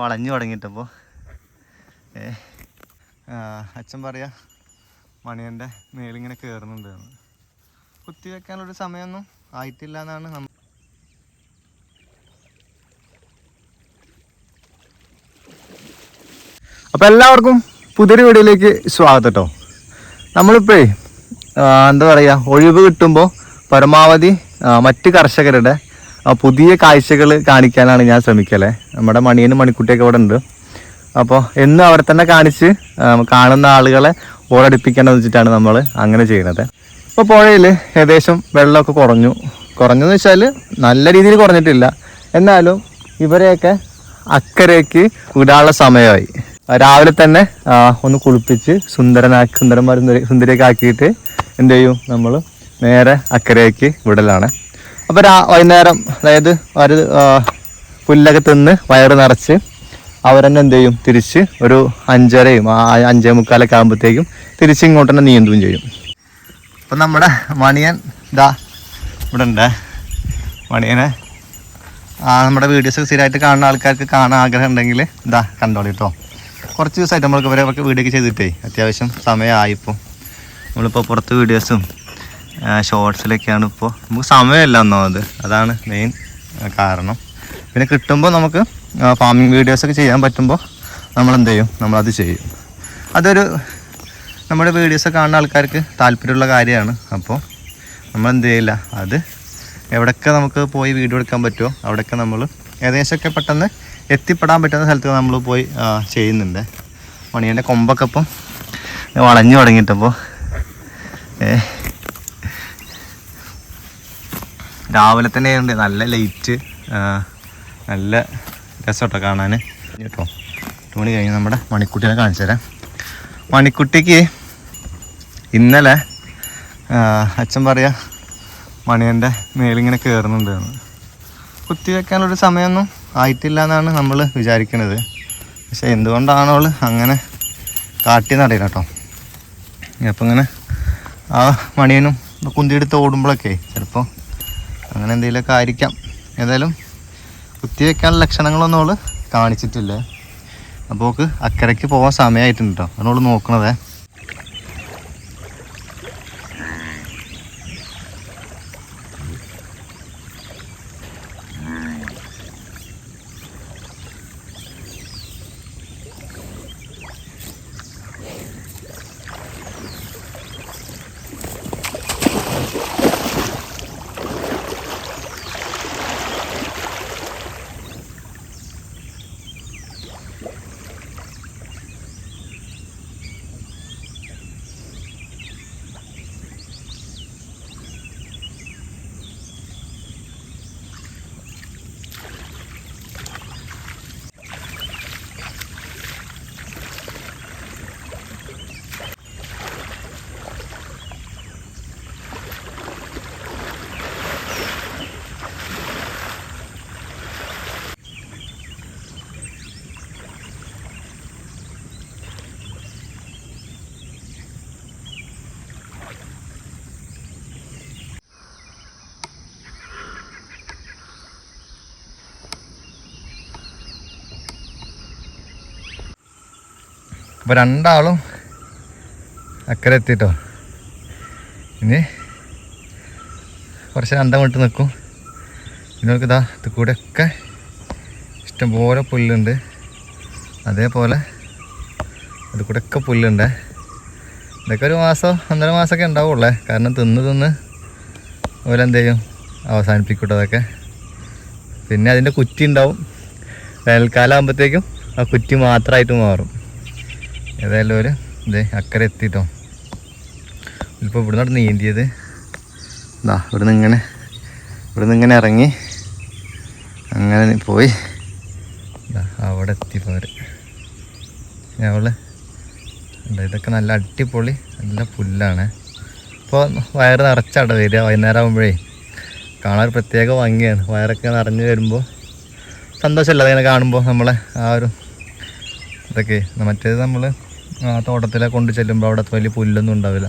വളഞ്ഞു തുടങ്ങിയിട്ടപ്പോൾ ഏ അച്ഛൻ പറയാ മണിയന്റെ മേലിങ്ങനെ കയറുന്നുണ്ട് എന്ന്. കുത്തി വെക്കാനുള്ളൊരു സമയമൊന്നും ആയിട്ടില്ല എന്നാണ് നമ്മൾ അപ്പോൾ എല്ലാവർക്കും പുതിയൊരു വീഡിയോയിലേക്ക് സ്വാഗതം കേട്ടോ നമ്മളിപ്പോഴേ എന്താ പറയുക ഒഴിവ് കിട്ടുമ്പോൾ പരമാവധി മറ്റ് കർഷകരുടെ പുതിയ കാഴ്ചകൾ കാണിക്കാനാണ് ഞാൻ ശ്രമിക്കലേ. നമ്മുടെ മണിയനും മണിക്കുട്ടിയൊക്കെ ഇവിടെ ഉണ്ട്. അപ്പോൾ എന്നും അവരെ തന്നെ കാണിച്ച് കാണുന്ന ആളുകളെ ഓടടിപ്പിക്കണം വെച്ചിട്ടാണ് നമ്മൾ അങ്ങനെ ചെയ്യുന്നത്. ഇപ്പോൾ പുഴയിൽ ഏകദേശം വെള്ളമൊക്കെ കുറഞ്ഞു. കുറഞ്ഞെന്ന് വെച്ചാൽ നല്ല രീതിയിൽ കുറഞ്ഞിട്ടില്ല. എന്നാലും ഇവരെയൊക്കെ അക്കരയ്ക്ക് വിടാനുള്ള സമയമായി. രാവിലെ തന്നെ ഒന്ന് കുളിപ്പിച്ച് സുന്ദരനാക്കി സുന്ദരന്മാർ സുന്ദരിയൊക്കെ ആക്കിയിട്ട് എന്ത് ചെയ്യും? നമ്മൾ നേരെ അക്കരയ്ക്ക് വിടലാണ്. അപ്പോൾ രാ വൈകുന്നേരം അതായത് അവർ പുല്ലൊക്കെ തിന്ന് വയറ് നിറച്ച് അവരെന്നെ എന്ത് ചെയ്യും? തിരിച്ച് ഒരു അഞ്ചരയും അഞ്ചേ മുക്കാലൊക്കെ ആകുമ്പോഴത്തേക്കും തിരിച്ച് ഇങ്ങോട്ട് തന്നെ നീന്തുകയും ചെയ്യും. അപ്പം നമ്മുടെ മണിയൻ ഇതാ ഇവിടെ ഉണ്ട്. മണിയനെ നമ്മുടെ വീഡിയോസ് സ്ഥിരമായിട്ട് കാണുന്ന ആൾക്കാർക്ക് കാണാൻ ആഗ്രഹം ഉണ്ടെങ്കിൽ ഇതാ കണ്ടോളി കേട്ടോ കുറച്ച് ദിവസമായിട്ട് നമ്മൾക്ക് ഇവരെ വീഡിയോ ഒക്കെ ചെയ്തിട്ടേ അത്യാവശ്യം സമയമായിപ്പോൾ നമ്മളിപ്പോൾ പുറത്ത് വീഡിയോസും ഷോർട്സിലൊക്കെയാണ് ഇപ്പോൾ നമുക്ക് സമയമില്ല ഒന്നാമത് അതാണ് മെയിൻ കാരണം. പിന്നെ കിട്ടുമ്പോൾ നമുക്ക് ഫാമിംഗ് വീഡിയോസൊക്കെ ചെയ്യാൻ പറ്റുമ്പോൾ നമ്മൾ എന്ത് ചെയ്യും? നമ്മളത് ചെയ്യും. അതൊരു നമ്മുടെ വീഡിയോസ് കാണുന്ന ആൾക്കാർക്ക് താല്പര്യമുള്ള കാര്യമാണ്. അപ്പോൾ നമ്മൾ എന്ത് ചെയ്യില്ല? അത് എവിടെയൊക്കെ നമുക്ക് പോയി വീഡിയോ എടുക്കാൻ പറ്റുമോ അവിടെയൊക്കെ നമ്മൾ ഏകദേശമൊക്കെ പെട്ടെന്ന് എത്തിപ്പെടാൻ പറ്റുന്ന സ്ഥലത്ത് നമ്മൾ പോയി ചെയ്യുന്നുണ്ട്. മണിയന്റെ കൊമ്പൊക്കെ ഇപ്പം വളഞ്ഞു തുടങ്ങിയിട്ടപ്പോൾ ഏ രാവിലെ തന്നെ ഉണ്ട്. നല്ല ലൈറ്റ് നല്ല രസമട്ടോ കാണാൻ കേട്ടോ എട്ട് മണി കഴിഞ്ഞ് നമ്മുടെ മണിക്കുട്ടീനെ കാണിച്ചു തരാം. മണിക്കുട്ടിക്ക് ഇന്നലെ അച്ഛൻ പറയാ മണിയന്റെ മേലിങ്ങനെ കയറുന്നുണ്ട് എന്ന്. കുത്തി വെക്കാനുള്ളൊരു സമയമൊന്നും ആയിട്ടില്ല എന്നാണ് നമ്മൾ വിചാരിക്കുന്നത് പക്ഷെ എന്തുകൊണ്ടാണോ അങ്ങനെ കാട്ടിയെന്നറിയില്ല കേട്ടോ അപ്പം ഇങ്ങനെ ആ മണിയനും കുന്തിയെടുത്ത് ഓടുമ്പോഴൊക്കെ ചിലപ്പോൾ അങ്ങനെ എന്തെങ്കിലുമൊക്കെ ആയിരിക്കാം. ഏതായാലും കുത്തി വെക്കാനുള്ള ലക്ഷണങ്ങളൊന്നും അവൾ കാണിച്ചിട്ടില്ല. അപ്പോൾ അവൾക്ക് അക്കരയ്ക്ക് പോകാൻ സമയമായിട്ടുണ്ട് കേട്ടോ അവൾ നോക്കണതേ. അപ്പോൾ രണ്ടാളും അക്കരെ എത്തിട്ടോ. ഇനി കുറച്ച് അന്തം വിട്ട് നിൽക്കും. നിങ്ങൾക്ക് ഇതാ ഇത് കൂടെയൊക്കെ ഇഷ്ടംപോലെ പുല്ലുണ്ട്. അതേപോലെ അത് കൂടെയൊക്കെ പുല്ലുണ്ട്. ഇതൊക്കെ ഒരു മാസം ഒന്നര മാസമൊക്കെ ഉണ്ടാവുള്ളേ. കാരണം തിന്ന് തിന്ന് ഓരെന്ത് ചെയ്യും? അവസാനിപ്പിക്കട്ടെ അതൊക്കെ പിന്നെ അതിന്റെ കുറ്റി ഉണ്ടാവും. വേനൽക്കാലം ആകുമ്പോഴത്തേക്കും ആ കുറ്റി മാത്രമായിട്ട് മാറും. ഏതായാലും ഒരു ഇത് അക്കരെ എത്തിട്ടോ. ഇപ്പോൾ ഇവിടുന്ന് നീന്തിയത്. ഇതാ ഇവിടുന്ന് ഇങ്ങനെ ഇവിടുന്ന് ഇങ്ങനെ ഇറങ്ങി അങ്ങനെ പോയി. അവിടെ എത്തിയപ്പോൾ അവർ അവൾ. ഇതൊക്കെ നല്ല അടിപൊളി നല്ല പുല്ലാണ്. ഇപ്പോൾ വയറ് നിറച്ചാട്ട വരിക. വൈകുന്നേരം ആകുമ്പോഴേ കാണാൻ ഒരു പ്രത്യേക ഭംഗിയാണ്. വയറൊക്കെ നിറഞ്ഞു വരുമ്പോൾ സന്തോഷമല്ല? അതിങ്ങനെ കാണുമ്പോൾ നമ്മളെ ആ ഒരു ഇതൊക്കെ. മറ്റേത് നമ്മൾ തോട്ടത്തിലെ കൊണ്ട് ചെല്ലുമ്പോൾ അവിടെ വലിയ പുല്ലൊന്നും ഉണ്ടാവില്ല.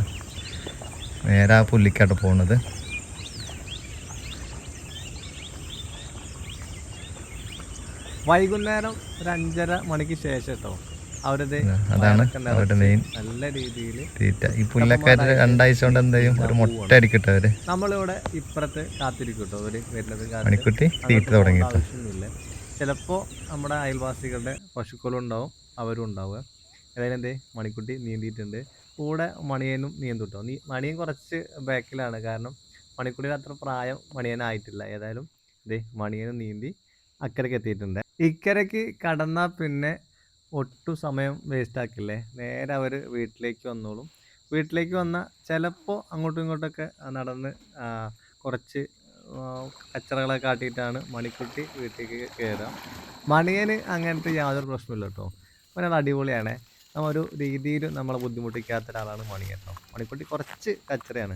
നേരെ ആ പുല്ലിക്കാട്ട് പോകുന്നത് വൈകുന്നേരം ഒരു അഞ്ചര മണിക്ക് ശേഷം കേട്ടോ അവരത് അതാണ് അവരുടെ മെയിൻ നല്ല രീതിയിൽ തീറ്റ. ഈ പുല്ലക്കാറ്റ് രണ്ടാഴ്ച കൊണ്ട് എന്ത് ചെയ്യും? ഒരു മുട്ട അടിക്കട്ടെ അവർ. നമ്മളിവിടെ ഇപ്പുറത്ത് കാത്തിരിക്കും കേട്ടോ അവർ വരുന്നത് മണിക്കുട്ടി തീറ്റ തുടങ്ങി ആവശ്യമൊന്നുമില്ല. ചിലപ്പോൾ നമ്മുടെ അയൽവാസികളുടെ പശുക്കളും ഉണ്ടാവും അവരും ഉണ്ടാവുക. ഏതായാലും എന്തേ മണിക്കുട്ടി നീന്തിയിട്ടുണ്ട്. കൂടെ മണിയനും നീന്തും കേട്ടോ നീ മണിയൻ കുറച്ച് ബാക്കിലാണ്. കാരണം മണിക്കുട്ടിയുടെ അത്ര പ്രായം മണിയനായിട്ടില്ല. ഏതായാലും ദേ മണിയനും നീന്തി അക്കരയ്ക്ക് എത്തിയിട്ടുണ്ട്. ഇക്കരയ്ക്ക് കടന്നാൽ പിന്നെ ഒട്ടും സമയം വേസ്റ്റ് ആക്കില്ലേ? നേരെ അവർ വീട്ടിലേക്ക് വന്നോളും. വീട്ടിലേക്ക് വന്നാൽ ചിലപ്പോൾ അങ്ങോട്ടും ഇങ്ങോട്ടൊക്കെ നടന്ന് കുറച്ച് കച്ചറകളെ കാട്ടിയിട്ടാണ് മണിക്കുട്ടി വീട്ടിലേക്ക് കയറുക. മണിയന് അങ്ങനത്തെ യാതൊരു പ്രശ്നമില്ല കേട്ടോ അവനത് അടിപൊളിയാണ്. നമ്മ ഒരു രീതിയിൽ നമ്മളെ ബുദ്ധിമുട്ടിക്കാത്ത ഒരാളാണ് മണി കേട്ടോ മണിക്കുട്ടി കുറച്ച് കച്ചറയാണ്.